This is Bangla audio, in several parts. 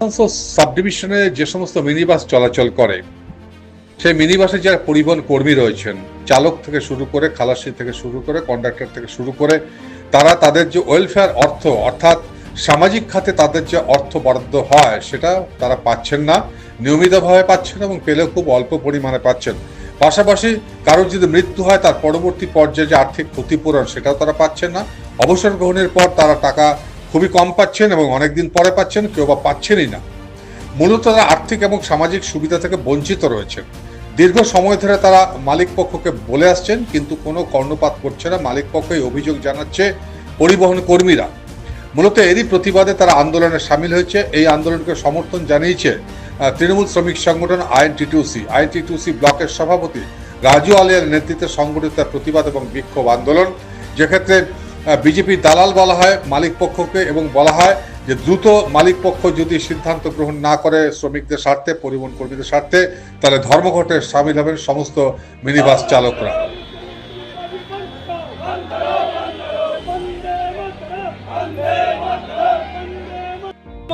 সমস্ত সাব ডিভিশনে যে সমস্ত মিনিবাস চলাচল করে, সেই মিনিবাসে যারা পরিবহন কর্মী রয়েছেন, চালক থেকে শুরু করে খালাসি থেকে শুরু করে কন্ডাক্টর থেকে শুরু করে, তারা তাদের যে ওয়েলফেয়ার অর্থ, অর্থাৎ সামাজিক খাতে তাদের যে অর্থ বরাদ্দ হয়, সেটা তারা পাচ্ছেন না, নিয়মিতভাবে পাচ্ছেন এবং পেলেও খুব অল্প পরিমাণে পাচ্ছেন। পাশাপাশি কারোর যদি মৃত্যু হয়, তার পরবর্তী পর্যায়ে যে আর্থিক ক্ষতিপূরণ, সেটাও তারা পাচ্ছেন না। অবসর গ্রহণের পর তারা টাকা খুবই কম পাচ্ছেন এবং অনেকদিন পরে পাচ্ছেন, কেউ বা পাচ্ছেনই না। মূলত তারা আর্থিক এবং সামাজিক সুবিধা থেকে বঞ্চিত রয়েছেন। দীর্ঘ সময় ধরে তারা মালিক পক্ষকে বলে আসছেন, কিন্তু কোনো কর্ণপাত করছে না। মালিক পক্ষই অভিযোগ জানাচ্ছে পরিবহন কর্মীরা। মূলত এরই প্রতিবাদে তারা আন্দোলনে সামিল হয়েছে। এই আন্দোলনকে সমর্থন জানিয়েছে তৃণমূল শ্রমিক সংগঠন আইএনটিটিউসি। আইএনটিটিউসি ব্লকের সভাপতি রাজু আলিয়ার নেতৃত্বে সংগঠিত প্রতিবাদ এবং বিক্ষোভ আন্দোলন। যেক্ষেত্রে বিজেপি দালাল বলা হয়, মালিক পক্ষকে, এবং বলা হয় যে দ্রুত মালিক পক্ষ যদি সিদ্ধান্ত গ্রহণ না করে শ্রমিকদের স্বার্থে, পরিবহন কর্মীদের স্বার্থে, তাহলে ধর্মঘটে সামিল হবেন সমস্ত মিনিবাস চালকরা।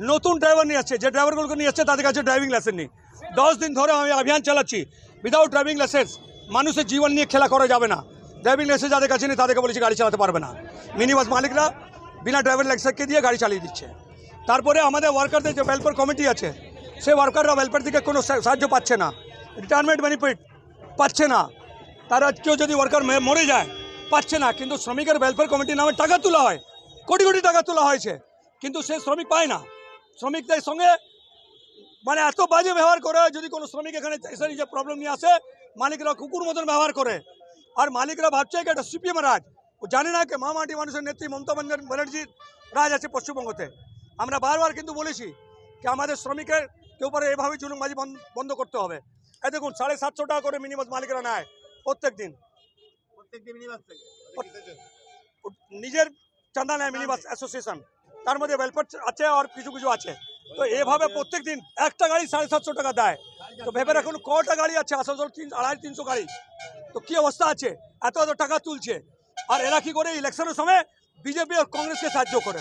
নতুন ড্রাইভার নিয়ে আসছে। যে ড্রাইভারগুলোকে নিয়ে আসছে, তাদের কাছে ড্রাইভিং লাইসেন্স নেই। দশ দিন ধরে আমি অভিযান চালাচ্ছি। উইদাউট ড্রাইভিং লাইসেন্স মানুষের জীবন নিয়ে খেলা করা যাবে না। ড্রাইভিং লাইসেন্স যাদের কাছে নেই, তাদেরকে বলেছি গাড়ি চালাতে পারবে না। মিনিবাস মালিকরা বিনা ড্রাইভিং লাইসেন্সকে দিয়ে গাড়ি চালিয়ে দিচ্ছে। তারপরে আমাদের ওয়ার্কারদের যে ওয়েলফেয়ার কমিটি আছে, সেই ওয়ার্কাররা ওয়েলফেয়ার থেকে কোনো সা- সাহায্য পাচ্ছে না। রিটায়ারমেন্ট বেনিফিট পাচ্ছে না। তারা কেউ যদি ওয়ার্কার মরে যায়, পাচ্ছে না। কিন্তু শ্রমিকের ওয়েলফেয়ার কমিটির নামে টাকা তোলা হয়। কোটি কোটি টাকা তোলা হয়েছে। কিন্তু সে শ্রমিক পায় না। শ্রমিকদের সঙ্গে মানে এত বাজে ব্যবহার করে যদি কোনো শ্রমিক এখানে এসে নিজের প্রবলেম নিয়ে আসে মালিকরা কুকুর মতন ব্যবহার করে। আর মালিকরা ভাবছে কি এটা সিপিএম রাজ। ও জানে না কি মামাটি মানুষের নেত্রী মমতা ব্যানার্জির রাজ আছে পশ্চিমবঙ্গতে। আমরা বারবার কিন্তু বলেছি কি আমাদের শ্রমিকের কেউ পরে এভাবে জুলুমবাজি বন্ধ বন্ধ করতে হবে। এই দেখুন সাড়ে সাতশো টাকা করে মিনিমাম মালিকরা নেয় প্রত্যেক দিন। নিজের চাঁদা নেয় মিনিবাস অ্যাসোসিয়েশন তার মধ্যে ওয়েলফেয়ার আছে আর কিছু কিছু আছে। তো এভাবে প্রত্যেক দিন একটা গাড়ি সাড়ে সাতশো টাকা দেয়। তো ভেবে রাখুন, কটা গাড়ি আছে? আসানসোল তিন, আড়াই, তিনশো গাড়ি। তো কী অবস্থা আছে? এত এত টাকা তুলছে। আর এরা কি করে ইলেকশনের সময় বিজেপি আর কংগ্রেসকে সাহায্য করে?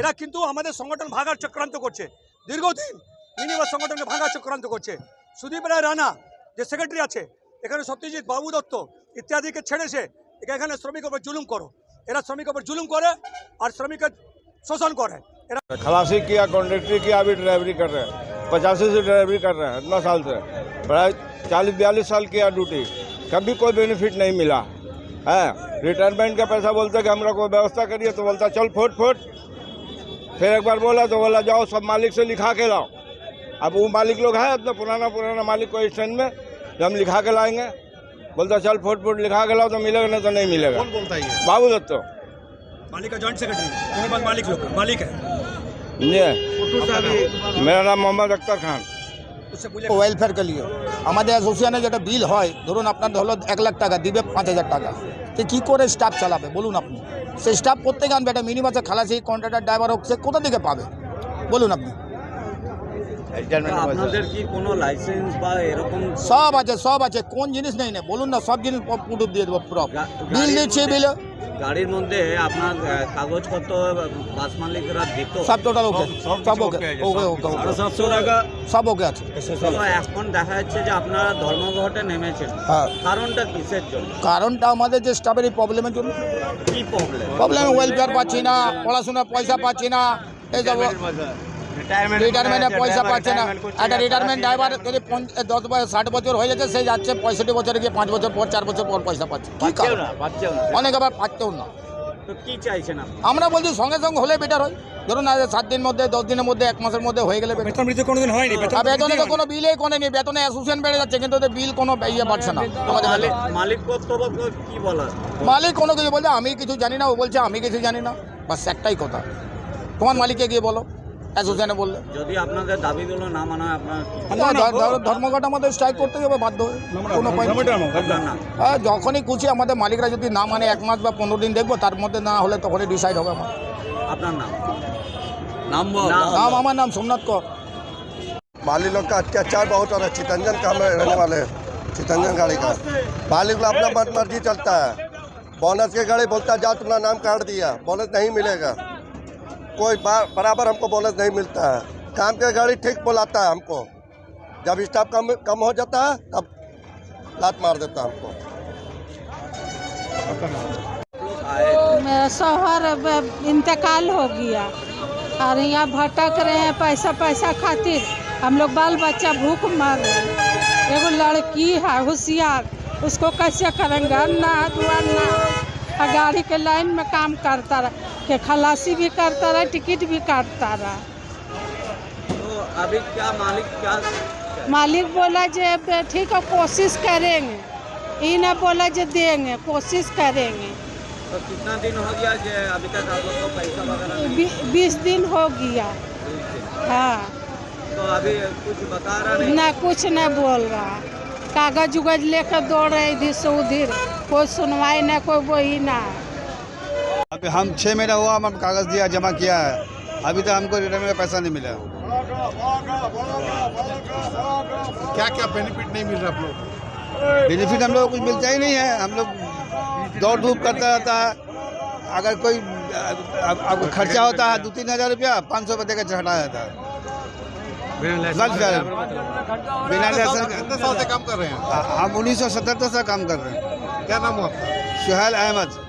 এরা কিন্তু আমাদের সংগঠন ভাগার চক্রান্ত করছে। দীর্ঘদিন মিনিবাস সংগঠনকে ভাঙার চক্রান্ত করছে। সুদীপ রায় রানা, যে সেক্রেটারি আছে, এখানে সত্যজিৎ বাবু দত্ত ইত্যাদিকে ছেড়েছে। এখানে শ্রমিকের উপর জুলুম করো। এরা শ্রমিকের উপর জুলুম করে, আর শ্রমিকের शोषण कर रहे हैं। खलासी किया कॉन्ट्रेक्टरी किया अभी ड्राइवरी कर रहे हैं। पचासी से ड्राइवरी कर रहे हैं इतना साल से। बड़ा चालीस बयालीस साल किया ड्यूटी कभी कोई बेनिफिट नहीं मिला। है? रिटायरमेंट का पैसा बोलते कि लोग कोई व्यवस्था करिए तो बोलता चल फोट फोट। फिर एक बार बोला तो बोला जाओ सब मालिक से लिखा के लाओ। अब वो मालिक लोग हैं अपना पुराना पुराना मालिक को स्टैंड में जो हम लिखा के लाएँगे। बोलता चल फोट फोट लिखा के लाओ तो मिलेगा नहीं तो नहीं मिलेगा। कौन बोलता है बाबू दत्तो मालिक का जॉइंट सेक्रेटरी मिनिबास मालिक लोग मालिक है ये मेरा नाम मोहम्मद अख्तर खान उससे पूछे ওয়েলফেয়ার কে লিয়ে আমাদের অ্যাসোসিয়েশনে যেটা বিল হয় ধরুন আপনার হলো এক লাখ টাকা দিবে পাঁচ হাজার টাকা তো কী করে স্টাফ চালাবে বলুন আপনি সে স্টাফ কোথেকে আনবে একটা মিনি বাসে খালাসি কন্ট্রাক্টর ড্রাইভার হোক সে কোথা থেকে পাবে বলুন আপনি আপনাদের কি কোনো লাইসেন্স বা এরকম সব আছে সব আছে কোন জিনিস নেই না বলুন না সব জিনিস পুরো দিয়ে দেবো পুরো গা- বিল গাড়ির দিচ্ছি মধ্যে- বিল গাড়ির মধ্যে আপনার কাগজপত্র বাস মালিকরা দিত। সব টোটাল ওকে সব ওকে ওকে ওকে ওকে সাতশো টাকা সব ওকে আছে। এখন দেখা যাচ্ছে যে আপনারা ধর্মঘটে নেমেছেন। হ্যাঁ। কারণটা কিসের জন্য? কারণটা আমাদের যে স্টাফের এই প্রবলেমের জন্য। কি প্রবলেম প্রবলেম ওয়েলফেয়ার পাচ্ছি না পড়াশোনার পয়সা পাচ্ছি না এইসব রিটায়ারমেন্টের পয়সা পাচ্ছে না। একটা রিটায়ারমেন্ট ড্রাইভার যদি দশ বছর ষাট বছর হয়ে যাচ্ছে সে যাচ্ছে পঁয়ষট্টি বছরে গিয়ে পাঁচ বছর পর চার বছর পর পয়সা পাচ্ছে। কারণ? অনেক আবার পাচ্ছেও না। তো কি চাইছেন আপনি? আমরা বলছি সঙ্গে সঙ্গে হলে বেটার হয়। ধরুন আজ সাত দিনের মধ্যে দশ দিনের মধ্যে এক মাসের মধ্যে হয়ে গেলে বেতন বৃদ্ধি কোনোদিন হয়নি বেতনে তো কোনো বিলেই কোনো নেই বেতনে অ্যাসোসিয়েশন বেড়ে যাচ্ছে কিন্তু ওদের বিল কোনো ইয়ে বাড়ছে না। আমাদের মালিক মালিক কি বলার মালিক কোনো কিছু বলছে আমি কিছু জানি না ও বলছে আমি কিছু জানি না। বাস একটাই কথা। তোমার মালিককে গিয়ে বলো। অ্যাসোসিয়েশনে বললে যদি আপনাদের দাবিগুলো না মানা হয় আপনার কি না, ধর- ধর- ধর্মঘট আমাদের স্ট্রাইক করতে হবে বাধ্য হয়ে কোনো উপায় নেই। আপনার নাম হ্যাঁ যখনই খুশি আমাদের মালিকরা যদি না মানে এক মাস বা পনেরো দিন দেখবো তার মধ্যে না হলে তখনই ডিসাইড হবে আমার আপনার নাম নাম আমার নাম সোমনাথ কর माली लोग का अत्याचार बहुत हो रहा है चितंजन का हम रहने वाले हैं चितंजन गाड़ी का मालिक लोग अपना मन मर्जी चलता है बोनस के गाड़ी बोलता है जा तुम्हारा नाम काट दिया बोनस नहीं मिलेगा कोई बराबर हमको बोनस नहीं मिलता है। काम के गाड़ी ठीक बुलाता है हमको। जब स्टाफ कम कम हो जाता है तब लात मार देता है हमको। मेरा शौहर इंतकाल हो गया। और यहाँ भटक रहे हैं पैसा पैसा खातिर। हम लोग बाल बच्चा भूख मार रहे हैं। एगो लड़की है होशियार। उसको कैसे करेंगे? है दुआना और गाड़ी के लाइन में काम करता रहा। के खलासी भी करता रहा टिकट भी काटता रहा। तो अभी क्या मालिक क्या मालिक बोला जे ठीक है कोशिश करेंगे। ये ना बोला जे देंगे कोशिश करेंगे। तो कितना दिन हो गया जे अभी तक आप लोग को पैसा वगैरह बीस दिन हो गया। हाँ। तो अभी कुछ बता रहा नहीं? ना कुछ न बोल रहा। कागज़ उगज लेकर दौड़ रहे इधर से उधर। कोई सुनवाई ना कोई वही ना। अभी हम छः महीना हुआ हम कागज़ दिया जमा किया है। अभी तक हमको रिटर्न में पैसा नहीं मिला। क्या क्या बेनिफिट नहीं मिल रहा आप लोग बेनिफिट हम लोग को कुछ मिलता ही नहीं है। हम लोग दौड़ धूप करता रहता है। अगर कोई अब अब खर्चा होता है दो तीन हज़ार रुपया पाँच सौ रुपये देकर चढ़ा जाता है। बिना लाइसेंस कितने साल से काम कर रहे हैं? हम उन्नीस सौ सतहत्तर से काम कर रहे हैं। क्या नाम हुआ आपका? Suhail Ahmad.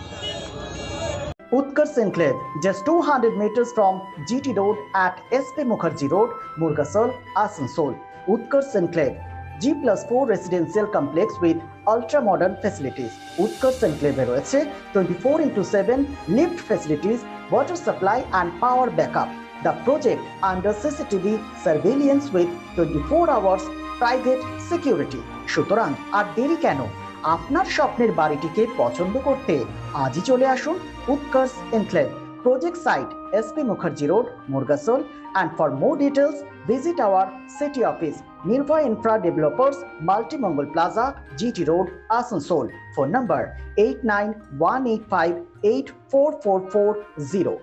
Utkarsh Enclave, just 200 meters from GT Road at SP Mukherjee Road, Murgasol, Asansol. Utkarsh Enclave, G plus 4 residential complex with ultra modern facilities. Utkarsh Enclave এ রয়েছে 24 into 7 lift facilities, water supply and power backup. The project under CCTV surveillance with 24 hours private security. সুতরাং আর দেরি কেন আপনার স্বপ্নের বাড়িটিকে পছন্দ করতে আজই চলে আসুন Utkarsh enclave. Project site S P Mukherjee road Murgasol and for more details visit our city office Nirbhay infra developers Multimangal plaza GT road Asansol phone number eight nine one eight five eight four four four zero